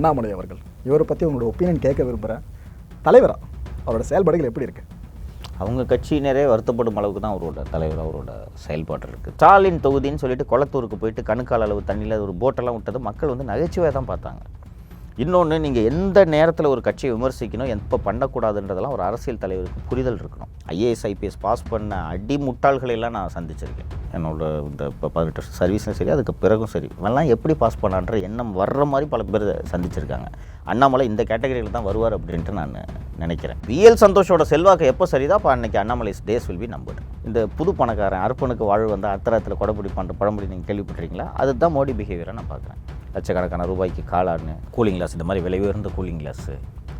அண்ணாமலை அவர்கள். இவரை பற்றி உங்களோட ஒப்பீனியன் கேட்க விரும்புகிறேன் தலைவரா? அவரோட செயல்பாடுகள் எப்படி இருக்கு? அவங்க கட்சியினரே வருத்தப்படும் அளவுக்கு தான் அவரோட தலைவர் அவரோட செயல்பாடு இருக்குது ஸ்டாலின் தொகுதின்னு சொல்லிட்டு குளத்தூருக்கு போயிட்டு கணுக்கால் அளவு தண்ணியில் ஒரு போட்டெல்லாம் விட்டது மக்கள் வந்து நகைச்சுவையாக தான் பார்த்தாங்க. இன்னொன்று நீங்கள் எந்த நேரத்தில் ஒரு கட்சியை விமர்சிக்கணும் எப்போ பண்ணக்கூடாதுன்றதெல்லாம் ஒரு அரசியல் தலைவருக்கு புரிதல் இருக்கணும். ஐஏஎஸ் ஐபிஎஸ் பாஸ் பண்ண அடி முட்டாள்களை எல்லாம் நான் சந்திச்சிருக்கேன். என்னோட இந்த இப்போ பதினெட்டு வருஷம் சர்வீஸும் சரி அதுக்கு பிறகும் சரி. இவெல்லாம் எப்படி பாஸ் பண்ணான்ற எண்ணம் வர்ற மாதிரி பல பேர் சந்திச்சிருக்காங்க. அண்ணாமலை இந்த கேட்டகரியில் தான் வருவார் அப்படின்ட்டு நான் நினைக்கிறேன். விஎல் சந்தோஷோட செல்வாக்கு எப்போ சரிதா அப்போ அன்றைக்கி Annamalai days will be number இந்த புது பணக்காரன் அர்ப்பனுக்கு வாழ்வு வந்து அத்தரத்தில் கொடைப்பிடி பண்ணுற பழமொழி நீங்கள் கேள்விப்பட்டிருக்கீங்களா? அதுதான் மோடி பிஹேவியராக நான் பார்க்குறேன். லட்சக்கணக்கான ரூபாய்க்கு காலான்னு கூலிங் கிளாஸ் இந்த மாதிரி விலை உயர்ந்த கூலிங் கிளாஸு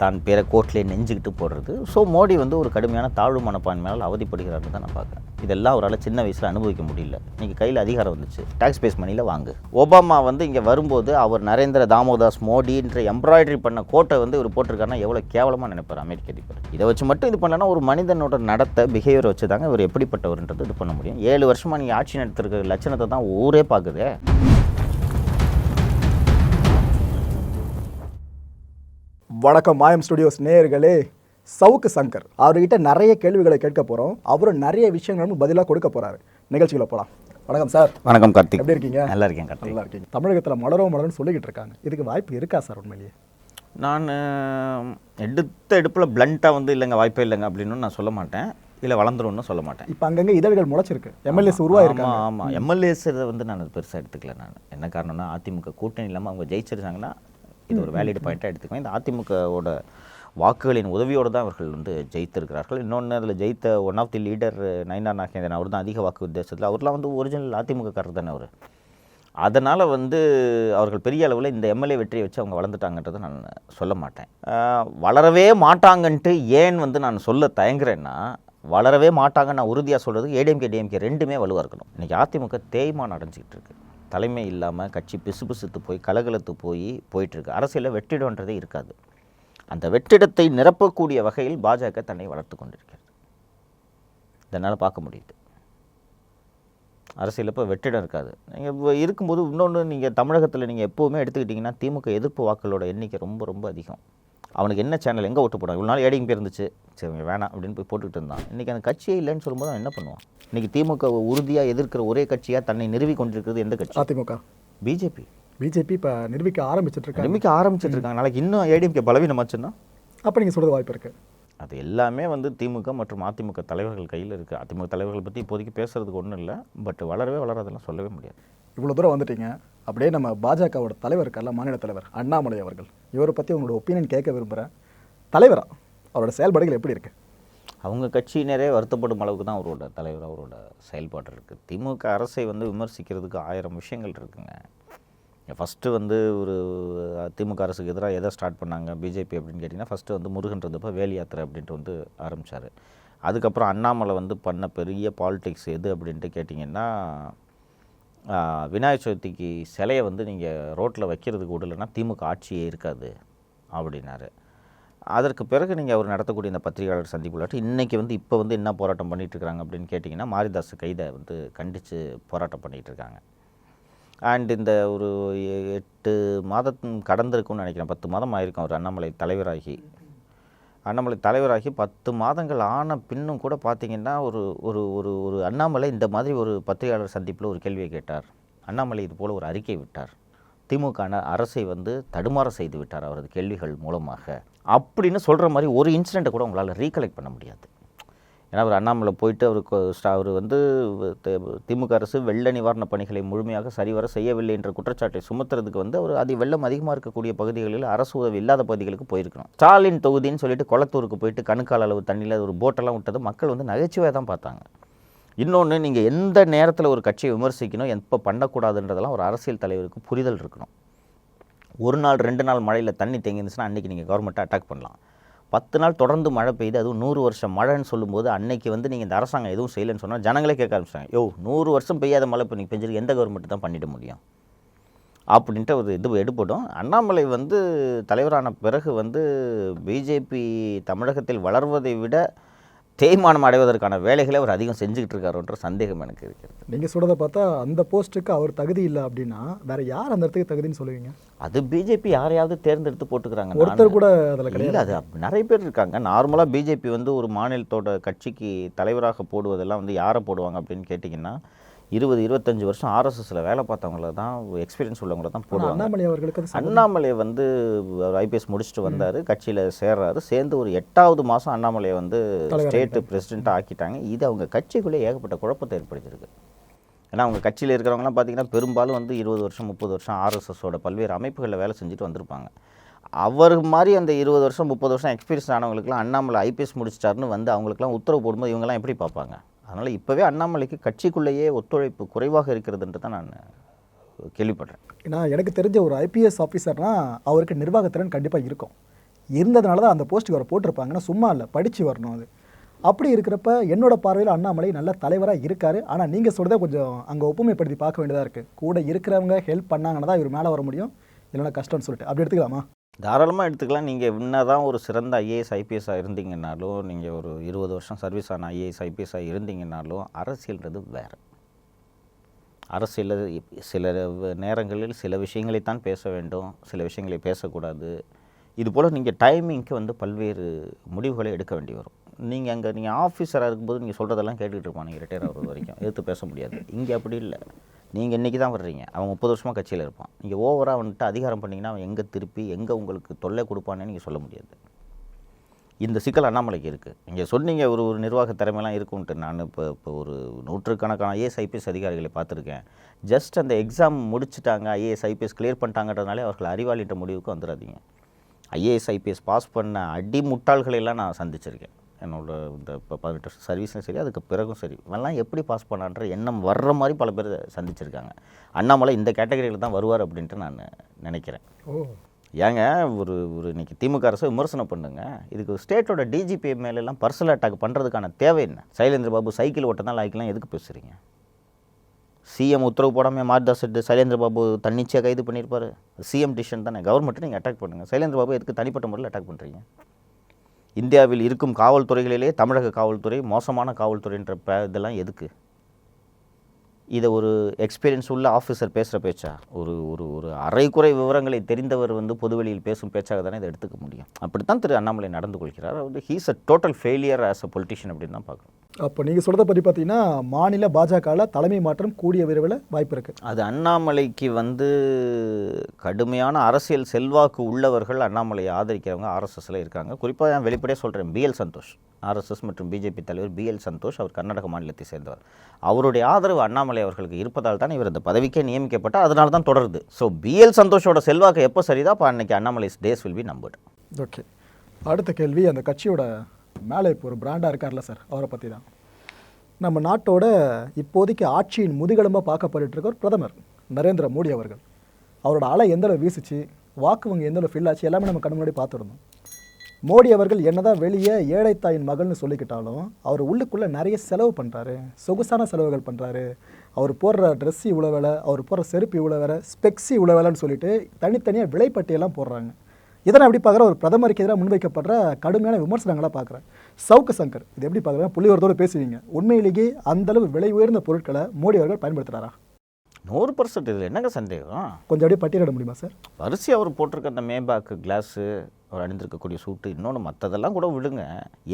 தான் பேரை கோட்லேயே நெஞ்சுக்கிட்டு போடுறது. ஸோ மோடி வந்து ஒரு கடுமையான தாழ்வு மனப்பான்மையால் அவதிப்படுகிறார் தான் நான் பார்க்குறேன். இதெல்லாம் அவரால் சின்ன வயசில் அனுபவிக்க முடியல. இன்றைக்கி கையில் அதிகாரம் வந்துச்சு. டாக்ஸ் பேஸ் மணியில் வாங்கு. ஒபாமா வந்து இங்கே வரும்போது அவர் நரேந்திர தாமோதாஸ் மோடின்ற எம்ப்ராய்டரி பண்ண கோட்டை வந்து இவர் போட்டிருக்காருன்னா எவ்வளோ கேவலமாக நினைப்பார் அமெரிக்க அதிபர். இதை வச்சு மட்டும் இது பண்ணலன்னா ஒரு மனிதனோட நடத்தை பிஹேவியர் வச்சு தாங்க இவர் எப்படிப்பட்டவர்ன்றது இது பண்ண முடியும். ஏழு வருஷமாக நீங்கள் ஆட்சி நடத்திருக்கிற லட்சணத்தை தான் ஊரே பார்க்குது. வணக்கம் மாயம் ஸ்டுடியோஸ் நேயர்களே. சவுக்கு சங்கர். அவர்கிட்ட நிறைய கேள்விகளை கேட்க போகிறோம் அவரும் நிறைய விஷயங்களும் பதிலாக கொடுக்க போகிறாரு நிகழ்ச்சிகளை போகலாம் வணக்கம் சார் வணக்கம் கார்த்திக். எப்படி இருக்கீங்க? நல்லா இருக்கேன் கார்த்திக். நல்லா இருக்கீங்க. தமிழகத்தில் மலரும் மலர்னு சொல்லிக்கிட்டு இருக்காங்க. இதுக்கு வாய்ப்பு இருக்கா சார் உண்மையிலேயே? நான் எடுத்த எடுப்பில் பிளண்ட்டாக வந்து இல்லைங்க வாய்ப்பே இல்லைங்க அப்படின்னு நான் சொல்ல மாட்டேன். இல்லை வளர்ந்துரும்னு சொல்ல மாட்டேன். இப்போ அங்கங்கே இதழ்கள் முளைச்சிருக்கு. எம்எல்ஏஸ் உருவாயிருக்காங்க. ஆமாம் ஆமாம் எம்எல்ஏஸ் வந்து நான் பெருசாக எடுத்துக்கல நான். என்ன காரணம்னா அதிமுக கூட்டணி இல்லாமல் அவங்க ஜெயிச்சிருந்தாங்கன்னா இது ஒரு வேலிட் பாயிண்ட்டாக எடுத்துக்குவேன். இந்த அதிமுகவோட வாக்குகளின் உதவியோடு தான் அவர்கள் வந்து ஜெயித்திருக்கிறார்கள். இன்னொன்று அதில் ஜெயித்த one of the leader Nainar Nagendran அவர் தான் அதிக வாக்கு வித்தியாசத்தில் அவர்லாம் வந்து ஒரிஜினல் அதிமுகக்காரர் தானே அவர். அதனால் வந்து அவர்கள் பெரிய அளவில் இந்த எம்எல்ஏ வெற்றியை வச்சு அவங்க வளர்ந்துட்டாங்கன்றதை நான் சொல்ல மாட்டேன். வளரவே மாட்டாங்கன்ட்டு ஏன் வந்து நான் சொல்ல தயங்குறேன்னா வளரவே மாட்டாங்கன்னு நான் உறுதியாக சொல்கிறது ஏடிஎம்கே டிஎம்கே ரெண்டுமே வலுவாக இருக்கணும். இன்றைக்கி அதிமுக தேய்மானம் அடைஞ்சிக்கிட்டு இருக்கு. தலைமை இல்லாமல் கட்சி பிசுபிசுத்து போய் கலகலத்து போய் போயிட்டுருக்கு. அரசியலில் வெற்றிடன்றதே இருக்காது. அந்த வெற்றிடத்தை நிரப்பக்கூடிய வகையில் பாஜக தன்னை வளர்த்து கொண்டிருக்கிறது. இதனால் பார்க்க முடியுது. அரசியல் இப்போ வெற்றிடம் இருக்காது. நீங்கள் இப்போ இருக்கும்போது இன்னொன்று நீங்கள் தமிழகத்தில் நீங்கள் எப்போவுமே எடுத்துக்கிட்டிங்கன்னா திமுக எதிர்ப்பு வாக்களோட எண்ணிக்கை ரொம்ப ரொம்ப அதிகம். அவனுக்கு என்ன சேனல் எங்கே ஓட்டு போடான் இவ்வளோ நாள் ஏடிஎம்பி இருந்துச்சு. சரி வேணாம் அப்படின்னு போய் போட்டுக்கிட்டு இருந்தான். இன்றைக்கி அந்த கட்சியே இல்லைன்னு சொல்லும்போது அவன் என்ன பண்ணுவான்? இன்றைக்கி திமுக உறுதியாக எதிர்க்கிற ஒரே கட்சியாக தன்னை நிறுவி கொண்டிருக்கிறது எந்த கட்சி? அதிமுக. பிஜேபி பிஜேபி இப்போ நிரூபிக்க ஆரம்பிச்சிட்டு இருக்காங்க. நிரூபிக்க ஆரம்பிச்சிட்டு இருக்காங்க. நாளைக்கு இன்னும் ஏடிஎம்கே பலவீனமாச்சுன்னா? அப்போ நீங்கள் சொல்கிறது வாய்ப்பு இருக்கு. அது எல்லாமே வந்து திமுக மற்றும் அதிமுக தலைவர்கள் கையில் இருக்குது அதிமுக தலைவர்கள் பற்றி இப்போதைக்கு பேசுறதுக்கு ஒன்றும் இல்லை. பட் வளரவே வளராதெல்லாம் சொல்லவே முடியாது. இவ்வளோ தூரம் வந்துட்டீங்க. அப்படியே நம்ம பாஜகவோட தலைவர் இருக்கார்ல மாநில தலைவர் அண்ணாமலை அவர்கள். இவரை பற்றி உங்களோட ஒப்பீனியன் கேட்க விரும்புகிறேன் தலைவரா? அவரோட செயல்பாடுகள் எப்படி இருக்கு? அவங்க கட்சியினரே வருத்தப்படும் அளவுக்கு தான் அவரோட தலைவர் அவரோட செயல்பாடு இருக்குது திமுக அரசை வந்து விமர்சிக்கிறதுக்கு ஆயிரம் விஷயங்கள் இருக்குங்க. ஃபஸ்ட்டு வந்து ஒரு திமுக அரசுக்கு எதிராக எதை ஸ்டார்ட் பண்ணாங்க? பிஜேபி அப்படின்னு கேட்டிங்கன்னா ஃபஸ்ட்டு வந்து முருகன் இருந்தப்போ வேல் யாத்திரை அப்படின்ட்டு வந்து ஆரம்பித்தார் அதுக்கப்புறம் அண்ணாமலை வந்து பண்ண பெரிய பாலிடிக்ஸ் எது அப்படின்ட்டு கேட்டிங்கன்னா விநாயகர் சதுர்த்திக்கு சிலையை வந்து நீங்கள் ரோட்டில் வைக்கிறதுக்கு விடலைன்னா திமுக ஆட்சியே இருக்காது அப்படின்னாரு. அதற்கு பிறகு நீங்கள் அவர் நடத்தக்கூடிய இந்த பத்திரிகையாளர் சந்திப்புலாட்டி இன்றைக்கி வந்து இப்போ வந்து என்ன போராட்டம் பண்ணிகிட்ருக்காங்க இருக்காங்க அப்படின்னு கேட்டிங்கன்னா மாரிதாஸ் கைதை வந்து கண்டித்து போராட்டம் பண்ணிகிட்ருக்காங்க அண்ட் இந்த ஒரு எட்டு மாதம் கடந்திருக்கும்னு நினைக்கிறேன். பத்து மாதம் ஆயிருக்கும். அவர் அண்ணாமலை தலைவராகி அண்ணாமலை தலைவராகி பத்து மாதங்கள் ஆன பின்னும் கூட பார்த்தீங்கன்னா ஒரு ஒரு ஒரு ஒரு அண்ணாமலை இந்த மாதிரி ஒரு பத்திரிகையாளர் சந்திப்பில் ஒரு கேள்வியை கேட்டார். அண்ணாமலை இது போல் ஒரு அறிக்கை விட்டார். திமுக அரசை வந்து தடுமாற செய்து விட்டார் அவரது கேள்விகள் மூலமாக. அப்படின்னு சொல்கிற மாதிரி ஒரு இன்சிடெண்ட்டை கூட உங்களால் ரீகலெக்ட் பண்ண முடியாது. ஏன்னா அவர் அண்ணாமலை போயிட்டு அவருக்கு அவர் வந்து திமுக அரசு வெள்ள நிவாரண பணிகளை முழுமையாக சரிவர செய்யவில்லை என்ற குற்றச்சாட்டை சுமத்துறதுக்கு வந்து அவர் அதி வெள்ளம் அதிகமாக இருக்கக்கூடிய பகுதிகளில் அரசு உதவி இல்லாத பகுதிகளுக்கு போயிருக்கணும். ஸ்டாலின் தொகுதின்னு சொல்லிட்டு குளத்தூருக்கு போயிட்டு கணுக்கால் அளவு தண்ணியில் ஒரு போட்டெல்லாம் விட்டது மக்கள் வந்து நகைச்சுவையாக தான் பார்த்தாங்க. இன்னொன்று நீங்கள் எந்த நேரத்தில் ஒரு கட்சியை விமர்சிக்கணும் எப்போ பண்ணக்கூடாதுன்றதெல்லாம் ஒரு அரசியல் தலைவருக்கு புரிதல் இருக்கணும். ஒரு நாள் ரெண்டு நாள் மழையில் தண்ணி தேங்கி இருந்துச்சுன்னா அன்றைக்கி நீங்கள் கவர்மெண்ட்டை அட்டாக் பண்ணலாம். பத்து நாள் தொடர்ந்து மழை பெய்யுது அதுவும் நூறு வருஷம் மழைன்னு சொல்லும்போது அன்னைக்கு வந்து நீங்கள் இந்த அரசாங்கம் எதுவும் செய்யலைன்னு சொன்னால் ஜனங்களே கேட்க ஆரம்பிச்சாங்க யோ நூறு வருஷம் பெய்யாத மழை இப்போ நீங்கள் பெஞ்சிருக்கு எந்த கவர்மெண்ட் தான் பண்ணிட முடியும்? அப்படின்ட்டு ஒரு இது எடுப்படும் அண்ணாமலை வந்து தலைவரான பிறகு வந்து பிஜேபி தமிழகத்தில் வளர்வதை விட தேய்மானம் அடைவதற்கான வேலைகளை அவர் அதிகம் செஞ்சுக்கிட்டு இருக்காருன்ற சந்தேகம் எனக்கு இருக்கிறது. நீங்கள் சொல்கிறத பார்த்தா அந்த போஸ்ட்டுக்கு அவர் தகுதி இல்லை அப்படின்னா வேற யார் அந்த இடத்துக்கு தகுதின்னு சொல்லுவீங்க? அது பிஜேபி யாரையாவது தேர்ந்தெடுத்து போட்டுக்கிறாங்க. ஒருத்தர் கூட அதில் கிடையாது. அது நிறைய பேர் இருக்காங்க. நார்மலாக பிஜேபி வந்து ஒரு மாநிலத்தோட கட்சிக்கு தலைவராக போடுவதெல்லாம் வந்து யாரை போடுவாங்க அப்படின்னு கேட்டிங்கன்னா இருபது இருபத்தஞ்சு வருஷம் ஆர்எஸ்எஸ்ல வேலை பார்த்தவங்கள தான் எக்ஸ்பீரியன்ஸ் உள்ளவங்கள தான் போடுவாங்க. அண்ணாமலை அவர்களுக்கு அண்ணாமலை வந்து ஐபிஎஸ் முடிச்சுட்டு வந்தார் கட்சியில் சேர்றாரு. சேர்ந்து ஒரு எட்டாவது மாதம் அண்ணாமலையை வந்து தலைவர் ஸ்டேட் பிரசிடெண்ட்டாக ஆக்கிட்டாங்க. இது அவங்க கட்சிக்குள்ளே ஏகப்பட்ட குழப்பத்தை ஏற்படுத்தியிருக்கு. ஏன்னா அவங்க கட்சியில் இருக்கிறவங்கலாம் பார்த்தீங்கன்னா பெரும்பாலும் வந்து இருபது வருஷம் முப்பது வருஷம் ஆர்எஸ்எஸோட பல்வேறு அமைப்புகளில் வேலை செஞ்சுட்டு வந்திருப்பாங்க. அவர் மாதிரி அந்த இருபது வருஷம் முப்பது வருஷம் எக்ஸ்பீரியன்ஸ் ஆனவங்களுக்குலாம் அண்ணாமலை ஐபிஎஸ் முடிச்சிட்டாருன்னு வந்து அவங்களுக்குலாம் உத்தரவு போடும்போது இவங்கெல்லாம் எப்படி பார்ப்பாங்க? அதனால் இப்போவே அண்ணாமலைக்கு கட்சிக்குள்ளேயே ஒத்துழைப்பு குறைவாக இருக்கிறதுன்ட்டு தான் நான் கேள்விப்படுறேன். ஏன்னா எனக்கு தெரிஞ்ச ஒரு ஐபிஎஸ் ஆஃபீஸர்னா அவருக்கு நிர்வாகத்திறன் கண்டிப்பாக இருக்கும். இருந்ததுனால தான் அந்த போஸ்ட்டுக்கு அவரை போட்டிருப்பாங்கன்னா சும்மா இல்லை படித்து வரணும் அது. அப்படி இருக்கிறப்ப என்னோட பார்வையில் அண்ணாமலை நல்ல தலைவராக இருக்கார். ஆனால் நீங்கள் சொல்கிறத கொஞ்சம் அங்கே ஒப்புமைப்படுத்தி பார்க்க வேண்டியதாக இருக்குது கூட இருக்கிறவங்க ஹெல்ப் பண்ணாங்கன்னா தான் இவர் மேலே வர முடியும். இல்லைன்னா கஷ்டம்னு சொல்லிட்டு. அப்படி எடுத்துக்கலாமா? தாராளமாக எடுத்துக்கலாம். நீங்கள் என்னதான் ஒரு சிறந்த ஐஏஎஸ் ஐபிஎஸ்ஸாக இருந்தீங்கன்னாலும் நீங்கள் ஒரு இருபது வருஷம் சர்வீஸ் ஆன ஐஏஎஸ் ஐபிஎஸ்ஸாக இருந்தீங்கன்னாலும் அரசியல்ன்றது வேறு. அரசியலில் சில நேரங்களில் சில விஷயங்களை தான் பேச வேண்டும். சில விஷயங்களை பேசக்கூடாது. இது போல் நீங்கள் டைமிங்க்கு வந்து பல்வேறு முடிவுகளை எடுக்க வேண்டி வரும். நீங்கள் அங்கே நீங்கள் ஆஃபீஸராக இருக்கும்போது நீங்கள் சொல்கிறதெல்லாம் கேட்டுக்கிட்டு இருப்பான். நீங்கள் ரிட்டையர் ஆகிறது வரைக்கும். எதிர்த்து பேச முடியாது. இங்கே அப்படி இல்லை. நீங்கள் இன்றைக்கி தான் வர்றீங்க. அவன் முப்பது வருஷமாக கட்சியில் இருப்பான். நீங்கள் ஓவராக வந்துட்டு அதிகாரம் பண்ணிங்கன்னா அவன் எங்கே திருப்பி எங்கே உங்களுக்கு தொல்லை கொடுப்பானேன்னு நீங்கள் சொல்ல முடியாது. இந்த சிக்கல் அண்ணாமலைக்கு இருக்குது இங்கே சொன்னீங்க ஒரு ஒரு நிர்வாக திறமையெல்லாம் இருக்கும்ன்ட்டு நான் இப்போ இப்போ ஒரு நூற்றுக்கணக்கான ஐஏஎஸ் ஐபிஎஸ் அதிகாரிகளை பார்த்துருக்கேன். ஜஸ்ட் அந்த எக்ஸாம் முடிச்சுட்டாங்க ஐஏஎஸ் ஐபிஎஸ் கிளியர் பண்ணிட்டாங்கன்றதுனாலே அவர்கள் அறிவாளின்ற முடிவுக்கு வந்துடாதீங்க ஐஏஎஸ் ஐபிஎஸ் பாஸ் பண்ண அடி முட்டாள்களையெல்லாம் நான் சந்திச்சிருக்கேன். என்னோட இந்த இப்போ பதினெட்டு வருஷம் சர்வீஸும் சரி அதுக்கு பிறகும் சரி. இவெல்லாம் எப்படி பாஸ் பண்ணான்ற எண்ணம் வர்ற மாதிரி பல பேர் சந்திச்சிருக்காங்க. அண்ணாமலை இந்த கேட்டகரியில் தான் வருவார் அப்படின்ட்டு நான் நினைக்கிறேன். ஏங்க ஒரு ஒரு இன்னைக்கு திமுக அரசை விமர்சனம் பண்ணுங்க. இதுக்கு ஸ்டேட்டோட டிஜிபி மேலெல்லாம் பர்சனல் அட்டாக் பண்ணுறதுக்கான தேவை என்ன? சைலேந்திர பாபு சைக்கிள் ஓட்ட தான் லாய்க்கெல்லாம் எதுக்கு பேசுகிறீங்க சிஎம் உத்தரவு போடாமல் மாரிதாஸ் சைலேந்திர பாபு தன்னிச்சையாக கைது பண்ணியிருப்பாரு சிஎம் டிசிஷன் தானே? கவர்மெண்ட்டை நீங்கள் அட்டாக் பண்ணுங்கள் சைலேந்திர பாபு எதுக்கு தனிப்பட்ட முறையில் அட்டாக் பண்ணுறீங்க இந்தியாவில் இருக்கும் காவல்துறைகளிலே தமிழக காவல்துறை மோசமான காவல்துறைன்ற ப இதெல்லாம் எதுக்கு? இதை ஒரு எக்ஸ்பீரியன்ஸ் உள்ள ஆஃபீஸர் பேசுகிற பேச்சா? ஒரு ஒரு ஒரு அரைக்குறை விவரங்களை தெரிந்தவர் வந்து பொதுவெளியில் பேசும் பேச்சாக தானே இதை எடுத்துக்க முடியும். அப்படித்தான் திரு அண்ணாமலை நடந்து கொள்கிறார். அவர் he's a total failure as a politician அப்படின்னு தான் பார்க்கணும். அப்போ நீங்கள் சொல்கிறத பற்றி பார்த்தீங்கன்னா மாநில பாஜகவில் தலைமை மாற்றம் கூடிய விரைவில் வாய்ப்பு இருக்குது அது அண்ணாமலைக்கு வந்து கடுமையான அரசியல் செல்வாக்கு உள்ளவர்கள் அண்ணாமலையை ஆதரிக்கிறவங்க ஆர்எஸ்எஸ்ல இருக்காங்க. குறிப்பாக நான் வெளிப்படையாக சொல்கிறேன் பிஎல் சந்தோஷ் ஆர்எஸ்எஸ் மற்றும் பிஜேபி தலைவர் பிஎல் சந்தோஷ் அவர் கர்நாடக மாநிலத்தை சேர்ந்தவர். அவருடைய ஆதரவு அண்ணாமலை அவர்களுக்கு இருப்பதால் தான் இவர் இந்த பதவிக்கே நியமிக்கப்பட்டால் அதனால தான் தொடருது. ஸோ பிஎல் சந்தோஷோட செல்வாக்கு எப்போ சரிதா அப்போ அன்னைக்கு Annamalai days will be numbered okay அடுத்த கேள்வி அந்த கட்சியோட மேலே இப்போ ஒரு பிராண்டாக இருக்கார்ல சார் அவரை பற்றி தான் நம்ம நாட்டோட இப்போதைக்கு ஆட்சியின் முதுகெலும்பாக பார்க்கப்பட்டுருக்கவர் பிரதமர் நரேந்திர மோடி அவர்கள். அவரோட அலை எந்த வீசிச்சு வாக்கு வங்கி எந்த ஃபில் ஆச்சு எல்லாமே நம்ம கண் முன்னாடி பார்த்துருந்தோம். மோடி அவர்கள் என்னதான் வெளியே ஏழை தாயின் மகள்னு சொல்லிக்கிட்டாலும் அவர் உள்ளுக்குள்ளே நிறைய செலவு பண்ணுறாரு சொகுசான செலவுகள் பண்ணுறாரு அவர் போடுற ட்ரெஸ்ஸு இவ்வளோ வேலை அவர் போடுற செருப்பு இவ்வளோ வேலை ஸ்பெக்ஸி இவ்வளோ வேலைன்னு சொல்லிட்டு தனித்தனியாக விலைப்பட்டியெல்லாம் போடுறாங்க. இதெல்லாம் எப்படி பார்க்குற ஒரு பிரதமருக்கு எதிராக முன்வைக்கப்படுற கடுமையான விமர்சனங்களாக பார்க்குறேன். சவுக்கு சங்கர் இது எப்படி பார்க்குறேன் புள்ளிவரத்தோடு பேசுவீங்க. உண்மையிலேயே அந்த அளவு விலை உயர்ந்த பொருட்களை மோடி அவர்கள் பயன்படுத்துகிறாரா நூறு பர்சன்ட் இதில் என்னங்க சந்தேகம்? கொஞ்சம் அப்படியே பட்டியலிட முடியுமா சார்? வரிசை அவர் போட்டிருக்க அந்த மேபாக்கு கிளாஸு அவர் அணிந்திருக்கக்கூடிய சூட்டு இன்னொன்று மற்றதெல்லாம் கூட விடுங்க.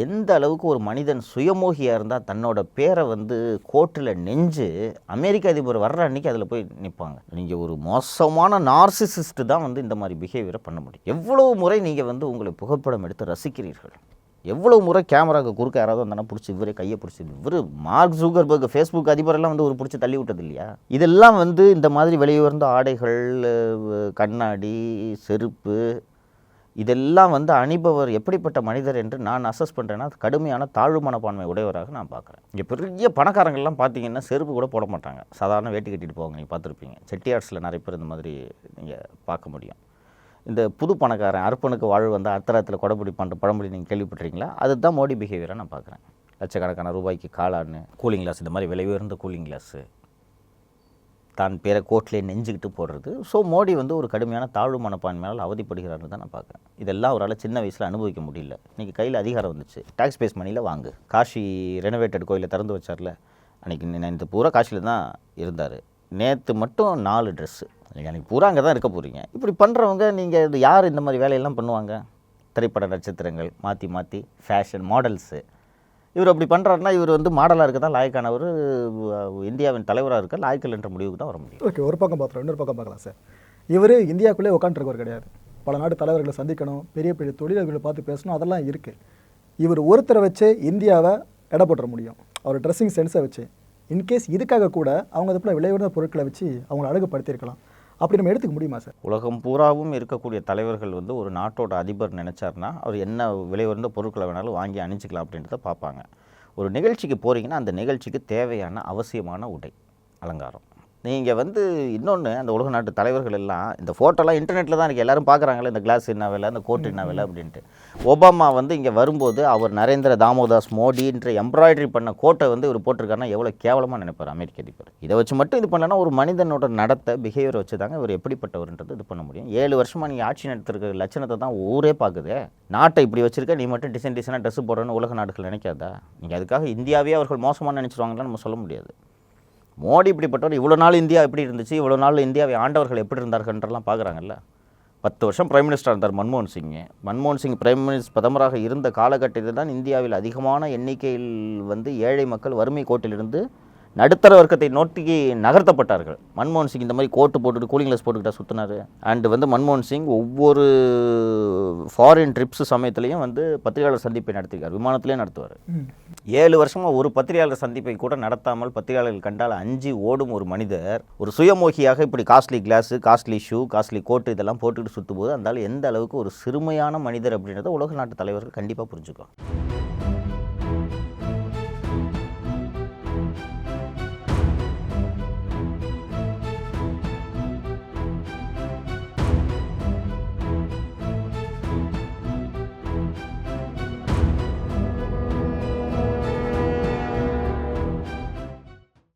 எந்த அளவுக்கு ஒரு மனிதன் சுயமோகியாக இருந்தால் தன்னோட பேரை வந்து கோர்ட்டில் நெஞ்சு அமெரிக்க அதிபர் வர்ற அன்னைக்கு அதில் போய் நிற்பாங்க. நீங்கள் ஒரு மோசமான நார்சிசிஸ்ட் தான் வந்து இந்த மாதிரி பிஹேவியரை பண்ண முடியும். எவ்வளவு முறை நீங்கள் வந்து உங்களை புகைப்படம் எடுத்து ரசிக்கிறீர்கள்? எவ்வளவு முறை கேமராவுக்கு குறுக்க யாராவது வந்தானா பிடிச்சி இவரே கையை பிடிச்சி இவர் மார்க் ஜூகர்பர்க் ஃபேஸ்புக் அதிபரெல்லாம் வந்து ஒரு பிடிச்சி தள்ளி விட்டது இல்லையா? இதெல்லாம் வந்து இந்த மாதிரி விலையுயர்ந்த ஆடைகள் கண்ணாடி செருப்பு இதெல்லாம் வந்து அணிபவர் எப்படிப்பட்ட மனிதர் என்று நான் அசஸ் பண்ணுறேன்னா கடுமையான தாழ்வு மனப்பான்மை உடையவராக நான் பார்க்குறேன். இங்கே பெரிய பணக்காரங்கள்லாம் பார்த்தீங்கன்னா செருப்பு கூட போட மாட்டாங்க. சாதாரண வேட்டி கட்டிட்டு போவாங்க நீங்கள் பார்த்துருப்பீங்க. செட்டியார்ஸில் நிறைய பேர் இந்த மாதிரி நீங்கள் பார்க்க முடியும். இந்த புது பணக்காரன் அர்ப்பனுக்கு வாழ்வு வந்து அர்த்தராத்தில் கொடைப்பிடி பண்ணுற பழமொழி நீங்கள் கேள்விப்பட்டிருக்கீங்களா? அதுதான் மோடி பிஹேவியராக நான் பார்க்குறேன். லட்சக்கணக்கான ரூபாய்க்கு காளான்னு கூலிங் கிளாஸ் இந்த மாதிரி விலை உயர்ந்த கூலிங் கிளாஸு தான் பேரை கோட்லேயே நெஞ்சுக்கிட்டு போடுறது. ஸோ மோடி வந்து ஒரு கடுமையான தாழ்வு மனப்பான்மையால் அவதிப்படுகிறாருன்னு தான் நான் பார்க்குறேன். இதெல்லாம் அவரால் சின்ன வயசில் அனுபவிக்க முடியல. இன்றைக்கி கையில் அதிகாரம் வந்துச்சு. டேக்ஸ் பேஸ் மணியில் வாங்கு. காஷி ரெனோவேட்டட் கோயிலை திறந்து வச்சார்ல அன்றைக்கி நினைத்து பூரா காசியில் தான் இருந்தார். நேற்று மட்டும் நாலு ட்ரெஸ்ஸு அன்றைக்கி பூரா அங்கே தான் இருக்க போகிறீங்க இப்படி பண்ணுறவங்க நீங்கள் இது யார் இந்த மாதிரி வேலையெல்லாம் பண்ணுவாங்க? திரைப்பட நட்சத்திரங்கள் மாற்றி மாற்றி ஃபேஷன் மாடல்ஸு இவர் அப்படி பண்ணுறாருன்னா இவர் வந்து மாடலாக இருக்க தான் லாயக்கானவர் இந்தியாவின் தலைவராக இருக்க லாய்க்கல் என்ற முடிவுக்கு தான் வர முடியும். ஓகே ஒரு பக்கம் பார்த்துறோம் இன்னொரு பக்கம் பார்க்கலாம் சார். இவர் இந்தியாக்குள்ளே உட்காந்துருக்கவர் கிடையாது. பல நாட்டு தலைவர்களை சந்திக்கணும் பெரிய பெரிய தொழிலர்களை பார்த்து பேசணும் அதெல்லாம் இருக்குது இவர் ஒருத்தரை வச்சு இந்தியாவை எடை போட்டுற முடியும். அவர் ட்ரெஸ்ஸிங் சென்ஸை வச்சு. இன்கேஸ் இதுக்காக கூட அவங்க அதுக்குள்ள விலை உயர்ந்த பொருட்களை வச்சு அவங்கள அழகுபடுத்தியிருக்கலாம். அப்படி நம்ம எடுத்துக்க முடியுமா சார்? உலகம் பூராவும் இருக்கக்கூடிய தலைவர்கள் வந்து ஒரு நாட்டோட அதிபர் நினச்சாருன்னா அவர் என்ன விலை உயர்ந்த பொருட்களை வேணாலும் வாங்கி அணிஞ்சிக்கலாம் அப்படின்றத பார்ப்பாங்க. ஒரு நிகழ்ச்சிக்கு போகிறீங்கன்னா அந்த நிகழ்ச்சிக்கு தேவையான அவசியமான உடை அலங்காரம். நீங்கள் வந்து இன்னொன்று அந்த உலக நாட்டு தலைவர்கள் எல்லாம் இந்த ஃபோட்டோலாம் இன்டர்நெட்டில் தான் இருக்குது எல்லாரும் பார்க்குறாங்களே இந்த கிளாஸ் என்ன விலை இந்த கோட் என்ன விலை அப்படின்ட்டு. ஒபாமா வந்து இங்கே வரும்போது அவர் நரேந்திர தாமோதாஸ் மோடின்ற எம்ப்ராய்டரி பண்ண கோட்டை வந்து இவர் போட்டிருக்காருன்னா எவ்வளோ கேவலமாக நினைப்பார் அமெரிக்க அதிபர். இதை வச்சு மட்டும் இது பண்ணலன்னா ஒரு மனிதனோட நடத்தை பிஹேவியர் வச்சு தாங்க இவர் எப்படிப்பட்டவர்ன்றது இது பண்ண முடியும். ஏழு வருஷமாக நீங்கள் ஆட்சி நடத்துருக்க லட்சணத்தை தான் ஊரே பார்க்குதே நாட்டை இப்படி வச்சிருக்க நீ மட்டும் டிசைன் டிசைனாக ட்ரெஸ் போடுறேன்னு உலக நாடுகள் நினைக்காதா? நீங்கள் அதுக்காக இந்தியாவே அவர்கள் மோசமாக நினச்சிருவாங்கன்னு நம்ம சொல்ல முடியாது. மோடி இப்படிப்பட்டவர் இவ்வளோ நாள் இந்தியா எப்படி இருந்துச்சு இவ்வளோ நாள் இந்தியாவை ஆண்டவர்கள் எப்படி இருந்தார்கள்ன்றலாம் பார்க்குறாங்கல்ல. பத்து வருஷம் பிரைம் மினிஸ்டர் இருந்தார் மன்மோகன் சிங். மன்மோகன் சிங் பிரைம் மினிஸ்டர் பிரதமராக இருந்த காலகட்டத்தில் தான் இந்தியாவில் அதிகமான எண்ணிக்கையில் வந்து ஏழை மக்கள் வறுமை கோட்டிலிருந்து நடுத்தர வர்க்கத்தை நோக்கி நகர்த்தப்பட்டார்கள். மன்மோகன் சிங் இந்த மாதிரி கோட்டு போட்டுட்டு கூலிங் கிளாஸ் போட்டுக்கிட்டா சுற்றினாரு அண்டு வந்து மன்மோகன் சிங் ஒவ்வொரு ஃபாரின் ட்ரிப்ஸ் சமயத்துலேயும் வந்து பத்திரிகையாளர் சந்திப்பை நடத்திருக்கார் விமானத்திலே நடத்துவார். ஏழு வருஷமாக ஒரு பத்திரிகையாளர் சந்திப்பை கூட நடத்தாமல் பத்திரிகையாளர்கள் கண்டால் அஞ்சு ஓடும் ஒரு மனிதர். ஒரு சுயமோகியாக இப்படி costly class costly shoe costly coat இதெல்லாம் போட்டுக்கிட்டு சுற்றும்போது அந்த ஆள் எந்த அளவுக்கு ஒரு சிறுமையான மனிதர் அப்படின்றத உலக நாட்டு தலைவர்கள் கண்டிப்பாக புரிஞ்சுக்கும்